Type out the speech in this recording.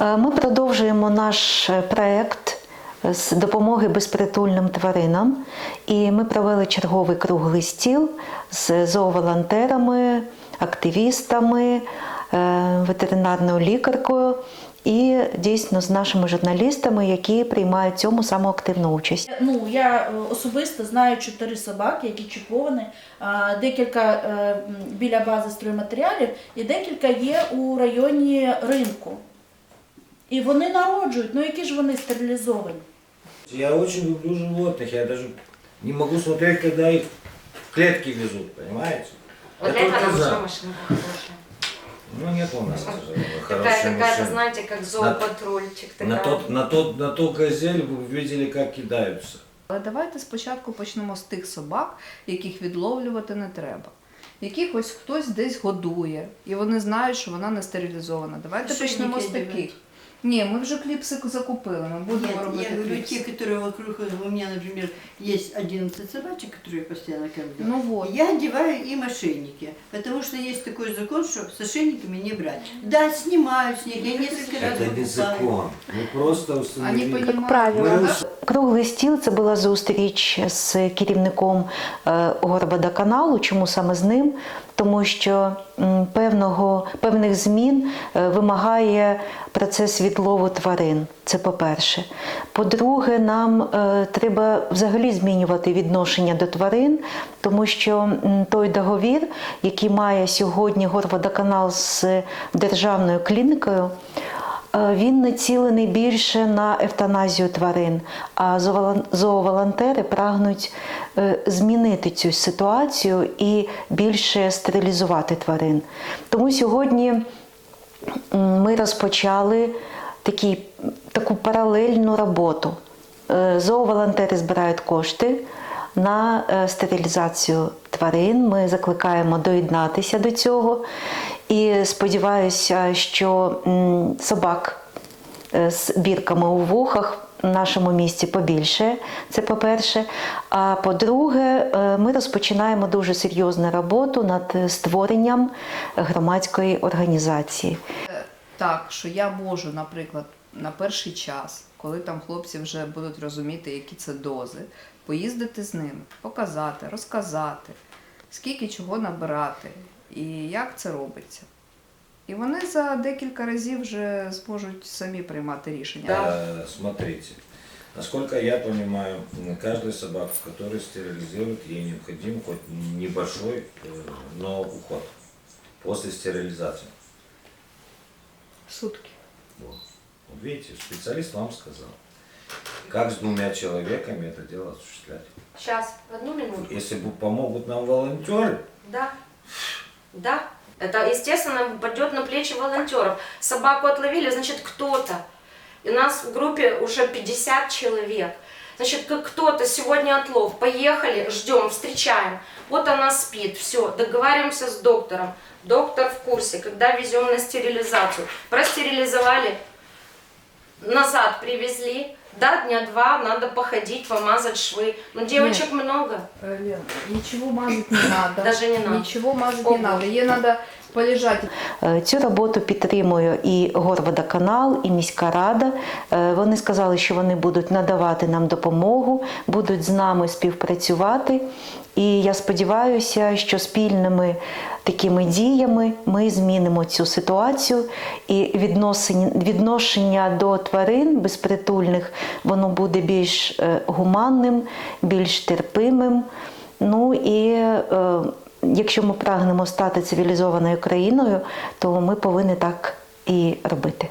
Е, Ми продовжуємо наш е, проект з допомоги безпритульним тваринам, і ми провели черговий круглий стіл з зооволонтерами, активістами, е, ветеринарною лікаркою і дійсно з нашими журналістами, які приймають цьому саму активну участь. Ну, я е, особисто знаю чотири собаки, які чіповані, декілька е, біля бази стройматеріалів, і декілька є у районі ринку. І вони народжують, ну які ж вони стерилізовані? Я очень люблю животных, я даже не могу смотреть, когда их в клетки везут, понимаете? Вот Я это только нам за. нужна машина хорошая. Ну нет у нас, к сожалению, Такая, хорошей какая-то, машины. знаете, как зоопатрульчик. На такая. тот, на тот, на ту газель вы видели, как кидаются. Але давайте спочатку почнемо з тих собак, яких відловлювати не треба. Яких ось хтось десь годує, і вони знають, що вона не стерилізована. Давайте Ошейники почнемо з одягати. таких. Ні, ми вже кліпси закупили, ми будемо Нет, робити я говорю, кліпси. те, которые вокруг, у меня, например, есть 11 собачек, которые я постоянно кормлю. Ну вот. Я одеваю им ошейники, потому что есть такой закон, что с ошейниками не брать. Да, снимаю с них, я несколько раз Это не покупаю. закон. Мы просто Вони установили. понімають. правило. да? Круглий стіл це була зустріч з керівником е, Горводоканалу. Чому саме з ним? Тому що певного, певних змін е, вимагає процес відлову тварин. Це по-перше. По-друге, нам е, треба взагалі змінювати відношення до тварин, тому що той договір, який має сьогодні Горводоканал з державною клінікою. Е, Він націлений більше на евтаназію тварин, а зооволонтери прагнуть е, змінити цю ситуацію і більше стерилізувати тварин. Тому сьогодні ми розпочали такі, таку паралельну роботу. Е, Зооволонтери збирають кошти на стерилізацію тварин. Ми закликаємо доєднатися до цього. І сподіваюся, що собак е, з бірками у вухах в нашому місті побільше. Це по-перше. А по-друге, е, ми розпочинаємо дуже серйозну роботу над створенням громадської організації. Так, що я можу, наприклад, на перший час, коли там хлопці вже будуть розуміти, які це дози, поїздити з ними, показати, розказати, скільки чого набирати і як це робиться. І вони за декілька разів вже зможуть самі приймати рішення. Э, Смотрите, насколько я понимаю, м, каждой собаке, которую стерилизируют, ей необходим хоть небольшой, э, но уход после стерилизации. Сутки. Вот. Вот видите, специалист вам сказал, как с двумя человеками это дело осуществлять. Сейчас, одну минуту. Если бы помогут нам волонтеры, Да. Да. Это, естественно, пойдет на плечи волонтеров. Собаку отловили, значит, кто-то. И у нас в группе уже 50 человек. Значит, как кто-то сегодня отлов. Поехали, ждем, встречаем. Вот она спит, все, договариваемся с доктором. Доктор в курсе, когда везем на стерилизацию. Простерилизовали, назад привезли. Да, дня два, надо походить, помазать швы. Но девочек много. Э, Лен, ничего мазать не надо. Даже не надо. Ничего мазать не надо. Ей надо полежать Е, Цю роботу підтримує і Горводоканал, і міська рада. Е, Вони сказали, що вони будуть надавати нам допомогу, будуть з нами співпрацювати. І я сподіваюся, що спільними такими діями ми змінимо цю ситуацію і відношення до тварин безпритульних воно буде більш е, гуманним, більш терпимим. Ну і якщо ми прагнемо стати цивілізованою країною, то ми повинні так і робити.